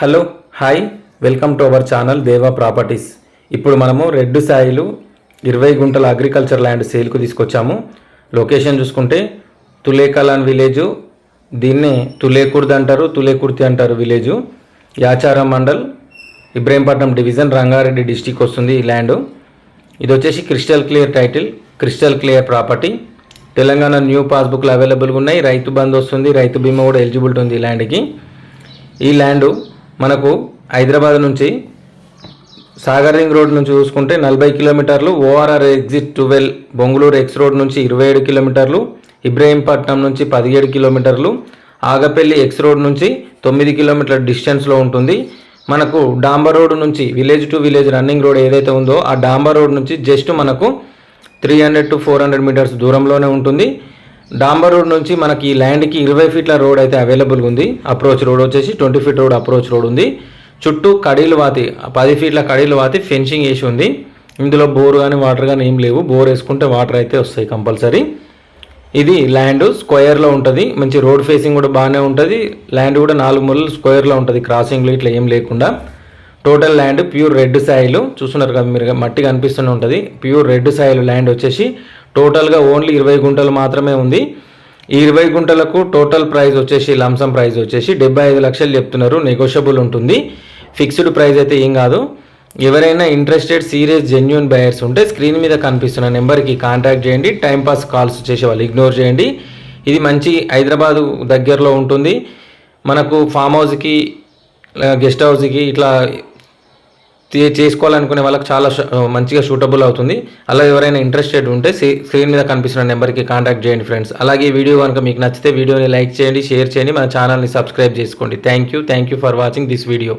Hello hi welcome to our channel Deva properties. ఇప్పుడు మనము red Sailu ఇరవై గుంటల అగ్రికల్చర్ ల్యాండ్ సేల్కు తీసుకొచ్చాము. లొకేషన్ చూసుకుంటే తులేకలాన్ విలేజు దీన్నే తులేకుర్ది అంటారు తులేకుర్తి అంటారు village. Yacharam mandal Ibrahimpatnam division Rangareddy district వస్తుంది ఈ ల్యాండ్. ఇది వచ్చేసి crystal clear title crystal clear property. Telangana new పాస్బుక్లు అవైలబుల్గా ఉన్నాయి రైతు బంద్ వస్తుంది రైతు బీమా కూడా ఎలిజిబిలిటీ ఉంది ఈ ల్యాండ్కి. ఈ ల్యాండ్ మనకు హైదరాబాద్ నుంచి సాగర్ రింగ్ రోడ్ నుంచి చూసుకుంటే నలభై కిలోమీటర్లు ORR exit twelve Bongaluru X road నుంచి ఇరవై ఏడు కిలోమీటర్లు ఇబ్రహీంపట్నం నుంచి పదిహేడు కిలోమీటర్లు ఆగపల్లి ఎక్స్ రోడ్ నుంచి తొమ్మిది కిలోమీటర్ల డిస్టెన్స్లో ఉంటుంది. మనకు డాంబర్ రోడ్ నుంచి village to village running road ఏదైతే ఉందో ఆ డాంబర్ రోడ్ నుంచి జస్ట్ మనకు three hundred to four hundred metres దూరంలోనే ఉంటుంది. డాంబర్ రోడ్ నుంచి మనకి ఈ ల్యాండ్కి ఇరవై ఫీట్ల రోడ్ అయితే అవైలబుల్ ఉంది. అప్రోచ్ రోడ్ వచ్చేసి twenty feet road approach road ఉంది. చుట్టూ కడీలు వాతి పది ఫీట్ల కడీలు వాతి ఫెన్సింగ్ వేసి ఉంది. ఇందులో బోర్ కానీ వాటర్ కానీ ఏం లేవు. బోర్ వేసుకుంటే వాటర్ అయితే వస్తాయి కంపల్సరీ ఇది ల్యాండ్ స్క్వేర్లో ఉంటుంది. మంచి రోడ్ ఫేసింగ్ కూడా బాగానే ఉంటుంది. ల్యాండ్ కూడా నాలుగు మూలలు స్క్వేర్లో ఉంటుంది. క్రాసింగ్లు ఇట్లా ఏం లేకుండా. Total land pure red soil చూస్తున్నారు కదా మీరు మట్టి కనిపిస్తూనే ఉంటుంది. ప్యూర్ రెడ్ సాయిల్ ల్యాండ్ వచ్చేసి టోటల్గా ఓన్లీ ఇరవై గుంటలు మాత్రమే ఉంది. ఈ ఇరవై గుంటలకు టోటల్ ప్రైస్ వచ్చేసి లంసం ప్రైస్ వచ్చేసి డెబ్బై ఐదు లక్షలు చెప్తున్నారు. నెగోషియబుల్ ఉంటుంది. ఫిక్స్డ్ ప్రైస్ అయితే ఏం కాదు. ఎవరైనా ఇంట్రెస్టెడ్ సీరియస్ జెన్యున్ బయర్స్ ఉంటే స్క్రీన్ మీద కనిపిస్తున్న నెంబర్కి కాంటాక్ట్ చేయండి. టైంపాస్ కాల్స్ చేసే వాళ్ళు ఇగ్నోర్ చేయండి. ఇది మంచి హైదరాబాదు దగ్గరలో ఉంటుంది. మనకు ఫామ్ హౌస్కి గెస్ట్ హౌస్కి ఇట్లా చేసుకోవాలనుకునే వాళ్ళకి చాలా మంచిగా సూటబుల్ అవుతుంది. అలా ఎవరైనా ఇంట్రెస్టెడ్ ఉంటే స్క్రీన్ మీద కనిపిస్తున్న నెంబర్కి కాంటాక్ట్ చేయండి ఫ్రెండ్స్ అలాగే ఈ వీడియో కనుక మీకు నచ్చితే వీడియోని లైక్ చేయండి షేర్ చేయండి మన ఛానల్ని సబ్స్క్రైబ్ చేసుకోండి. Thank you thank you for watching this video